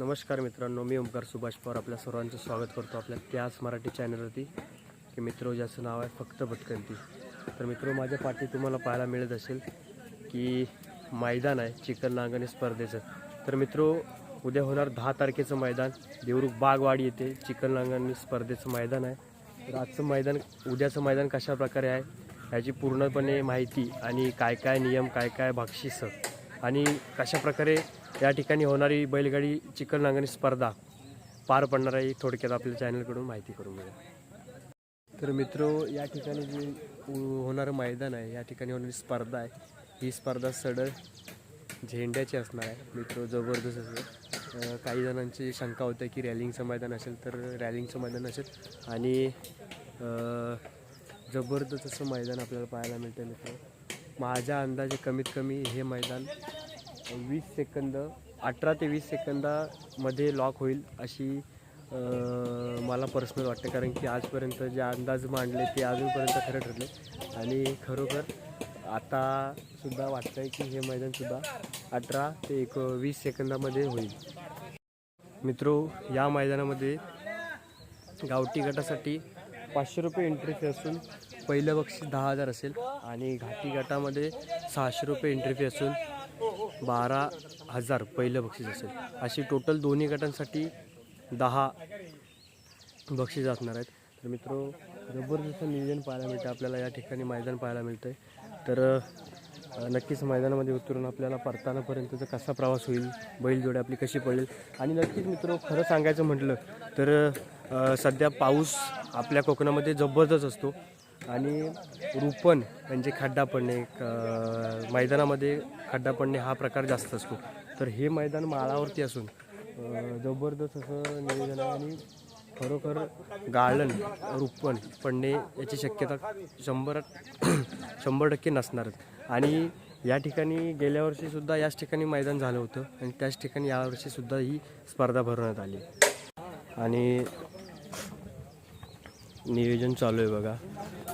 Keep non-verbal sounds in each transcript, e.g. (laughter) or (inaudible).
नमस्कार मित्रांनो मी ओंकार सुभाष पवार आपल्या सर्वांचं स्वागत करतो आपल्या त्याच मराठी चॅनलवरती. की मित्र ज्याचं नाव आहे फक्त भटकंती. तर मित्र माझ्या पाठी तुम्हाला पाहायला मिळत असेल की मैदान आहे चिकन नांगणी स्पर्धेचं. तर मित्र उद्या होणार दहा तारखेचं मैदान. देवरुख बागवाडी येथे चिकन नांगणी स्पर्धेचं मैदान आहे. तर आजचं मैदान उद्याचं मैदान कशा प्रकारे आहे ह्याची पूर्णपणे माहिती आणि काय काय नियम काय काय बक्षिसं आणि कशा प्रकारे या ठिकाणी होणारी बैलगाडी चिकन नांगणी स्पर्धा पार पडणार आहे. थोडक्यात आपल्या चॅनलकडून माहिती करून मिळेल तर मित्र या ठिकाणी जे होणारं मैदान आहे या ठिकाणी होणारी स्पर्धा आहे. ही स्पर्धा सडळ झेंड्याची असणार आहे. मित्र जबरदस्त असेल. काही जणांची शंका होते की रॅलिंगचं मैदान असेल तर रॅलिंगचं मैदान असेल. आणि जबरदस्त असं मैदान आपल्याला पाहायला मिळतं मित्र. माझ्या अंदाजे कमीत कमी हे मैदान वीस सेकंद अठरा ते वीस सेकंदामध्ये लॉक होईल अशी मला पर्सनल वाटतं. कारण की आजपर्यंत जे अंदाज मांडले ते अजूनपर्यंत खरं ठरले. आणि खरोखर आता सुद्धा वाटतं आहे की हे मैदानसुद्धा अठरा ते एक वीस सेकंदामध्ये होईल. मित्रो या मैदानामध्ये गावठी गटासाठी पाचशे रुपये एंट्री फी असून पहिलं बक्षीस दहा हजार असेल. आणि घाटी गटामध्ये सहाशे रुपये एंट्री फी असून बारा हजार पहिलं बक्षीस असेल. अशी टोटल दोन्ही गटांसाठी दहा बक्षीस असणार आहेत. तर मित्र जबरदस्त नियोजन पाहायला मिळतं आपल्याला या ठिकाणी मैदान पाहायला मिळतं आहे तर नक्कीच मैदानामध्ये उतरून आपल्याला परतानापर्यंतचा कसा प्रवास होईल बैलजोडी आपली कशी पडेल आणि नक्कीच मित्र खरं सांगायचं म्हटलं तर सध्या पाऊस आपल्या कोकणामध्ये जबरदस्त असतो. आणि रुपण म्हणजे खड्डा पडणे क- मैदानामध्ये खड्डा पडणे हा प्रकार जास्त असतो. तर हे मैदान माळावरती असून जबरदस्त असं नियोजन आहे आणि खरोखर गाळण रुपण पडणे याची शक्यता शंभर (clears throat) शंभर टक्के नसणारच. आणि या ठिकाणी गेल्या वर्षीसुद्धा याच ठिकाणी मैदान झालं होतं आणि त्याच ठिकाणी यावर्षीसुद्धा ही स्पर्धा भरवण्यात आली. आणि नियोजन चालू आहे बघा.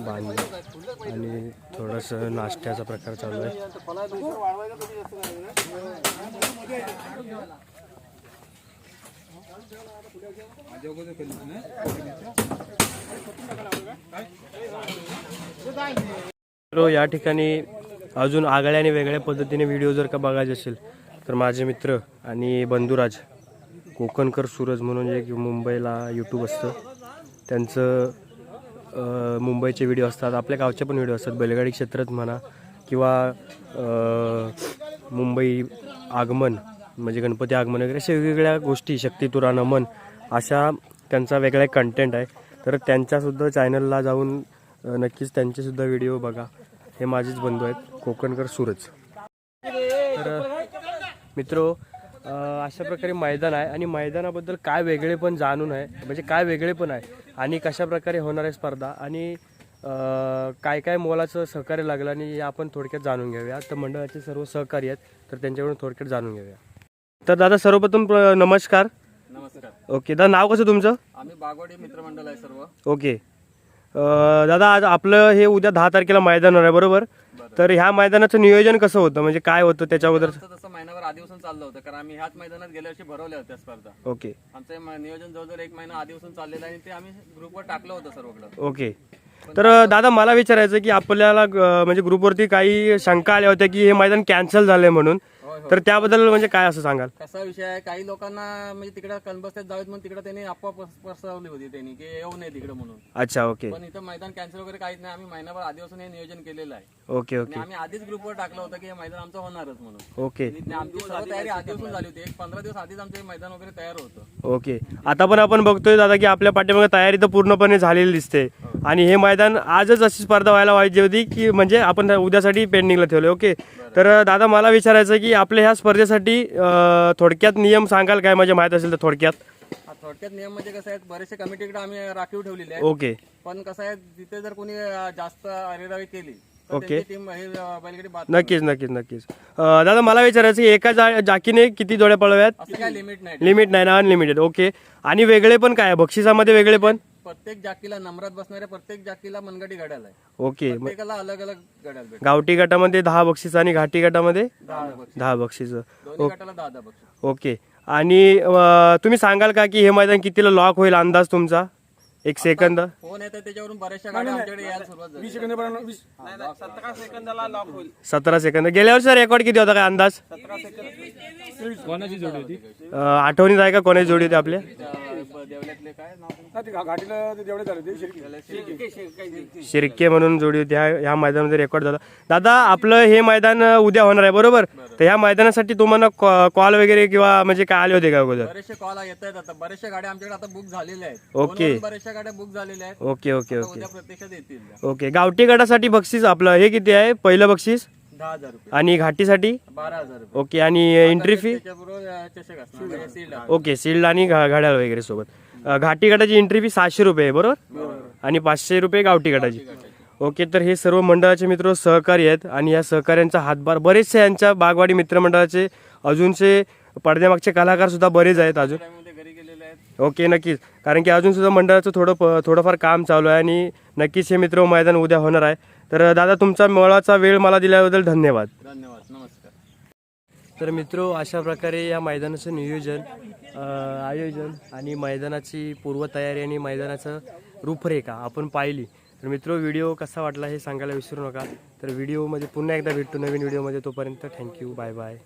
बांधणे आणि थोडंसं नाश्त्याचा प्रकार चालू आहे. या ठिकाणी अजून आगळ्या आणि वेगळ्या पद्धतीने व्हिडिओ जर का बघायचे असेल तर माझे मित्र आणि बंधुराज कोकणकर सूरज म्हणून एक मुंबईला यूट्यूब असतं. त्यांचं मुंबईचे व्हिडिओ असतात आपल्या गावचे पण व्हिडिओ असतात बैलगाडी क्षेत्रात म्हणा किंवा मुंबई आगमन म्हणजे गणपती आगमन वगैरे अशा वेगवेगळ्या गोष्टी शक्तितुरा नमन अशा त्यांचा वेगळा एक कंटेंट आहे. तर त्यांच्यासुद्धा चॅनलला जाऊन नक्कीच त्यांचेसुद्धा व्हिडिओ बघा. हे माझेच बंधू आहेत कोकणकर सूरज. तर मित्रो अशा प्रकारे मैदान आहे. आणि मैदानाबद्दल काय वेगळे पण जाणून आहे. म्हणजे काय वेगळे पण आहे. आणि कशा प्रकारे होणार आहे स्पर्धा. आणि काय काय मोलाचं सहकार्य लागलं आणि आपण थोडक्यात जाणून घेऊया. तर मंडळाचे सर्व सहकारी आहेत. तर त्यांच्याकडून थोडक्यात जाणून घेऊया. तर दादा सर्वप्रथम प्र- नमस्कार. नमस्कार. ओके दादा नाव कसं तुमचं? आम्ही बागवाडी मित्रमंडळ आहे सर्व. ओके. दादा आज आपलं हे उद्या दहा तारखेला मैदान होणार आहे बरोबर? तर ह्या मैदानाचं नियोजन कसं होतं? म्हणजे काय होतं आमचं तसं महिनाभर आधीपासून चाललं होतं कारण आम्ही ह्याच मैदानात गेल्या वर्षी भरवल्या होत्या स्पर्धा. ओके. आमचं हे म- नियोजन जवळजवळ एक महिना आधीपासून चाललेलं आहे आणि ते आम्ही ग्रुपवर टाकलं होतं सर्वकडं. ओके. तर दादा मला विचारायचं की आपल्याला अ, म्हणजे ग्रुपवरती काही शंका आल्या होत्या की हे मैदान कॅन्सल झालंय म्हणून. होय होय. तर त्याबद्दल म्हणजे काय असं सांगाल? कसा विषय आहे? काही लोकांना म्हणजे तिकडे कणबस्त्यात जावेत म्हणून तिकडे त्यांनी पस- पसरवली होती त्यांनी की येऊ नये तिकडे म्हणून. अच्छा ओके. पण इथं मैदान कॅन्सल वगैरे काहीच नाही. आम्ही महिनाभर आधीपासून हे नियोजन केलेलं आहे. ओके आणि ओके आम्ही आधीच ग्रुपवर टाकलं होतं की हे मैदान आमचं होणारच म्हणून. ओके. आणि आमची सर्व तयारी आधीपासून झाली होती. एक पंधरा दिवस आधीच आमचं हे मैदान वगैरे तयार होतं. ओके. आता पण आपण बघतोय दादा की आपल्या पाठीमागे तयारी तर पूर्णपणे झालेली दिसते. आणि हे मैदान आजच अशी स्पर्धा व्हायला पाहिजे होती की म्हणजे आपण उद्यासाठी पेंडिंगला ठेवले. ओके तर दादा मला विचारायचं की आपल्या ह्या स्पर्धेसाठी थोडक्यात नियम सांगाल काय? म्हणजे माहीत असेल तर थोडक्यात. थोडक्यात नियम म्हणजे कसं आहे बरेचसे कमिटीकडे आम्ही राखीव ठेवलेले आहे ओके पण कसं आहे तिथे जर कोणी जास्त अरेरावी केली ओके. हे नक्कीच नक्कीच नक्कीच. दादा मला विचारायचं की एका जा जाकीने किती जोड्या पळव्यात? लिमिट नाही. लिमिट नाही ना अनलिमिटेड ओके आणि वेगळे पण काय? बक्षिसामध्ये वेगळे पण? प्रत्येक जाकीला नंबरात बसणाऱ्या प्रत्येक जाकीला मनगटी घड्याल आहे. ओके प्रत्येकाला अलग अलग घड्याल भेट गावठी गटामध्ये दहा बक्षीस आणि घाटी गटामध्ये दहा बक्षीस. दहा बक्षीस. दोन्ही गटाला दहा दहा बक्षीस. ओके. आणि अं, तुम्ही सांगाल का की हे मैदान कितीला लॉक होईल अंदाज तुमचा? एक सेकंद फोन येतात त्याच्यावरून बऱ्याचशा गाड्या आमच्याकडे यायला सुरुवात झाली. सतरा सेकंद. गेल्या वर्षी रेकॉर्ड किती होता काय अंदाज? कोणाची जोडी होती? अं, आठवणीत आहे का कोणाची जोडी होती आपल्या त्या ब- देवळ्यातले काय नाव त्यांचं? हा, ते घा- घाटीला ते तेवढे झाले ते शिर्के. शिर्के म्हणून जोडी होती. ह्या ह्या मैदानामध्ये रेकॉर्ड झाला. दादा आपलं हे मैदान अं, उद्या होणार आहे बरोबर? तर ह्या मैदानासाठी तुम्हाला कॉल वगैरे किंवा म्हणजे काय आले होते का अगोदर? बरेचसे कॉल येत आहेत आता. बऱ्याचशा गाड्या आमच्याकडे आता बुक झालेल्या आहेत. ओके. फोनवरून बऱ्याचशा गाड्या बुक झालेल्या आहेत. ओके ओके आता ओके. उद्या प्रत्यक्षात येतील. ओके. गावठी गटासाठी बक्षीस आपलं हे किती आहे? पहिलं बक्षीस? दहा हजार रुपये. आणि घाटीसाठी? बारा हजार रुपये. ओके आणि एंट्री फी त्याच्याबरोबर चषक असणार म्हणजे. ओके सिल्ड आणि घा- घड्याळ वगैरे सोबत. अं, घाटी गटाची एंट्री फी सहाशे रुपये आहे बरोबर? आणि पाचशे रुपये गावठी गटाची. ओके तर हे सर्व मंडळाचे मित्र सहकारी आहेत आणि या सहकार्यांचा हातभार बरेचसे यांच्या बागवाडी मित्रमंडळाचे अजूनचे पडद्यामागचे कलाकार सुद्धा बरेच आहेत अजून. ओके नक्कीच. कारण की अजून सुद्धा मंडळाचं थोडं प- थोडंफार काम चालू आहे आणि नक्कीच हे मित्र मैदान उद्या होणार आहे. तर दादा तुमचा मोलाचा वेळ मला दिल्याबद्दल धन्यवाद. धन्यवाद. नमस्कार. तर मित्र अशा प्रकारे या मैदानाचं नियोजन आयोजन आणि मैदानाची पूर्वतयारी आणि मैदानाचं रूपरेखा आपण पाहिली. तर मित्र व्हिडिओ कसा वाटला हे सांगायला विसरू नका. तर व्हिडिओमध्ये पुन्हा एकदा भेटतो नवीन व्हिडिओमध्ये तोपर्यंत थँक्यू. Bye bye.